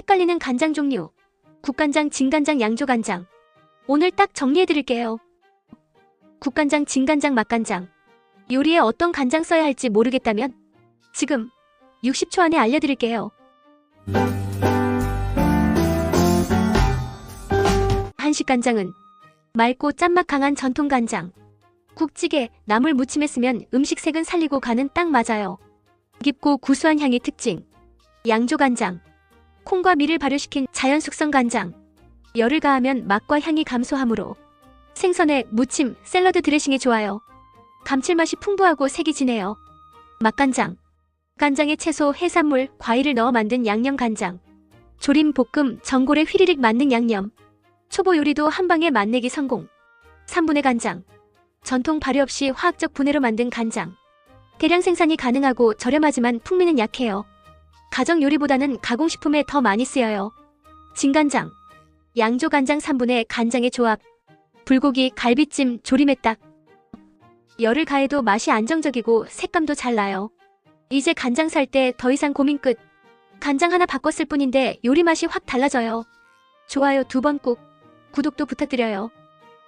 헷갈리는 간장 종류. 국간장, 진간장, 양조간장. 오늘 딱 정리해드릴게요. 국간장, 진간장, 맛간장. 요리에 어떤 간장 써야 할지 모르겠다면 지금 60초 안에 알려드릴게요. 한식 간장은 맑고 짠맛 강한 전통 간장. 국찌개, 나물 무침에 쓰면 음식 색은 살리고 간은 딱 맞아요. 깊고 구수한 향이 특징. 양조 간장. 콩과 밀을 발효시킨 자연 숙성 간장. 열을 가하면 맛과 향이 감소하므로 생선에 무침, 샐러드 드레싱에 좋아요. 감칠맛이 풍부하고 색이 진해요. 맛간장. 간장에 채소, 해산물, 과일을 넣어 만든 양념 간장. 조림, 볶음, 전골에 휘리릭 만능 양념. 초보 요리도 한 방에 맛내기 성공. 3분의 간장. 전통 발효 없이 화학적 분해로 만든 간장. 대량 생산이 가능하고 저렴하지만 풍미는 약해요. 가정 요리보다는 가공식품에 더 많이 쓰여요. 진간장. 양조 간장 3분의 간장의 조합. 불고기, 갈비찜, 조림에 딱. 열을 가해도 맛이 안정적이고 색감도 잘 나요. 이제 간장 살 때 더 이상 고민 끝. 간장 하나 바꿨을 뿐인데 요리 맛이 확 달라져요. 좋아요 두 번 꼭. 구독도 부탁드려요.